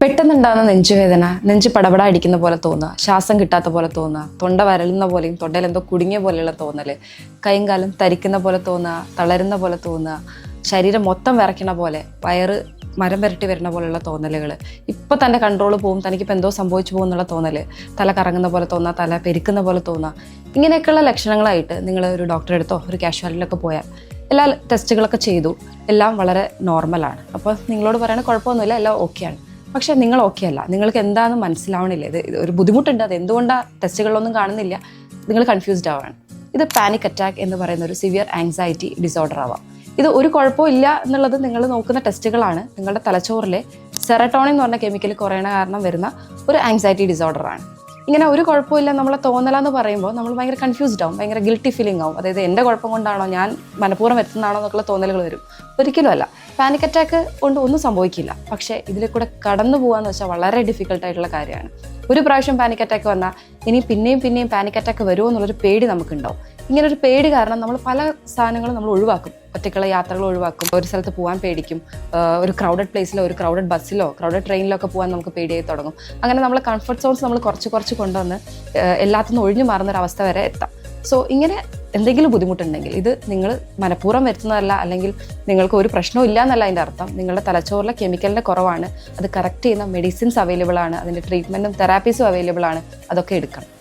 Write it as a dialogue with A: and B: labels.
A: പെട്ടെന്നുണ്ടാകുന്ന നെഞ്ചുവേദന നെഞ്ച് പടപട അടിക്കുന്ന പോലെ തോന്നുക ശ്വാസം കിട്ടാത്ത പോലെ തോന്നുക തൊണ്ട വരലുന്ന പോലെയും തൊണ്ടയിൽ എന്തോ കുടുങ്ങിയ പോലെയുള്ള തോന്നൽ കൈയും കാലും തരിക്കുന്ന പോലെ തോന്നുക തളരുന്ന പോലെ തോന്നുക ശരീരം മൊത്തം വിറയ്ക്കണ പോലെ വയറ് മരം വരട്ടി വരുന്ന പോലെയുള്ള തോന്നലുകൾ ഇപ്പം തന്റെ കൺട്രോൾ പോകും തനിക്കിപ്പോൾ എന്തോ സംഭവിച്ചു പോകുന്നുള്ള തോന്നൽ. തല കറങ്ങുന്ന പോലെ തോന്നുക തല പെരുക്കുന്ന പോലെ തോന്നുക. ഇങ്ങനെയൊക്കെയുള്ള ലക്ഷണങ്ങളായിട്ട് നിങ്ങൾ ഒരു ഡോക്ടറെ അടുത്തോ ഒരു കാഷ്വാലിറ്റിയിലൊക്കെ പോയാൽ എല്ലാ ടെസ്റ്റുകളൊക്കെ ചെയ്തു എല്ലാം വളരെ നോർമലാണ് അപ്പോൾ നിങ്ങളോട് പറയണ കുഴപ്പമൊന്നുമില്ല എല്ലാം ഓക്കെയാണ് പക്ഷേ നിങ്ങൾ ഓക്കെ അല്ല. നിങ്ങൾക്ക് എന്താണെന്ന് മനസ്സിലാവണില്ല. ഇത് ഒരു ബുദ്ധിമുട്ടുണ്ട്. അത് എന്തുകൊണ്ടാണ് ടെസ്റ്റുകളിലൊന്നും കാണുന്നില്ല. നിങ്ങൾ കൺഫ്യൂസ്ഡ് ആവാണ്. ഇത് പാനിക് അറ്റാക്ക് എന്ന് പറയുന്ന ഒരു സിവിയർ ആങ്സൈറ്റി ഡിസോർഡർ ആവാം. ഇത് ഒരു കുഴപ്പവും ഇല്ല എന്നുള്ളത് നിങ്ങൾ നോക്കുന്ന ടെസ്റ്റുകളാണ്. നിങ്ങളുടെ തലച്ചോറിലെ സെറട്ടോണിൻ എന്ന് പറഞ്ഞ കെമിക്കൽ കുറയണ കാരണം വരുന്ന ഒരു ആങ്സൈറ്റി ഡിസോർഡറാണ് ഇങ്ങനെ ഒരു കുഴപ്പമില്ല നമ്മളെ തോന്നലാന്ന് പറയുമ്പോൾ നമ്മൾ ഭയങ്കര കൺഫ്യൂസ്ഡ് ആവും ഭയങ്കര ഗിൽട്ടി ഫീലിംഗ് ആവും. അതായത് എന്റെ കുഴപ്പം കൊണ്ടാണോ ഞാൻ മനഃപൂർവം വരുത്തുന്നതാണോ എന്നൊക്കെയുള്ള തോന്നലുകൾ വരും. ഒരിക്കലും അല്ല. പാനിക് അറ്റാക്ക് കൊണ്ട് ഒന്നും സംഭവിക്കില്ല. പക്ഷേ ഇതിൽ കൂടെ കടന്നു പോകാന്ന് വെച്ചാൽ വളരെ ഡിഫിക്കൽട്ടായിട്ടുള്ള കാര്യമാണ്. ഒരു പ്രാവശ്യം പാനിക് അറ്റാക്ക് വന്നാൽ ഇനി പിന്നെയും പിന്നെയും പാനിക് അറ്റാക്ക് വരുമോ എന്നുള്ളൊരു പേടി നമുക്കുണ്ടാവും. ഇങ്ങനെ ഒരു പേടി കാരണം നമ്മൾ പല സാധനങ്ങളും നമ്മൾ ഒഴിവാക്കും. ഒറ്റയ്ക്കുള്ള യാത്രകൾ ഒഴിവാക്കും. ഒരു സ്ഥലത്ത് പോകാൻ പേടിക്കും. ഒരു ക്രൗഡഡ് പ്ലേസിലോ ഒരു ക്രൗഡഡ് ബസ്സിലോ ക്രൗഡഡ് ട്രെയിനിലോ ഒക്കെ പോകാൻ നമുക്ക് പേടിയായി തുടങ്ങും. അങ്ങനെ നമ്മൾ കംഫർട്ട് സോൺസ് നമ്മൾ കുറച്ച് കുറച്ച് കൊണ്ടുവന്ന് എല്ലാത്തിനും ഒഴിഞ്ഞു മാറുന്ന ഒരു അവസ്ഥ വരെ എത്താം. സോ ഇങ്ങനെ എന്തെങ്കിലും ബുദ്ധിമുട്ടുണ്ടെങ്കിൽ ഇത് നിങ്ങൾ മനഃപൂർവം വരുത്തുന്നതല്ല അല്ലെങ്കിൽ നിങ്ങൾക്ക് ഒരു പ്രശ്നവും ഇല്ല എന്നല്ല അതിന്റെ അർത്ഥം. നിങ്ങളുടെ തലച്ചോറിലെ കെമിക്കലിന്റെ കുറവാണ്. അത് കറക്റ്റ് ചെയ്യുന്ന മെഡിസിൻസ് അവൈലബിൾ ആണ്. അതിന്റെ ട്രീറ്റ്മെന്റും തെറാപ്പീസും അവൈലബിൾ ആണ്. അതൊക്കെ എടുക്കണം.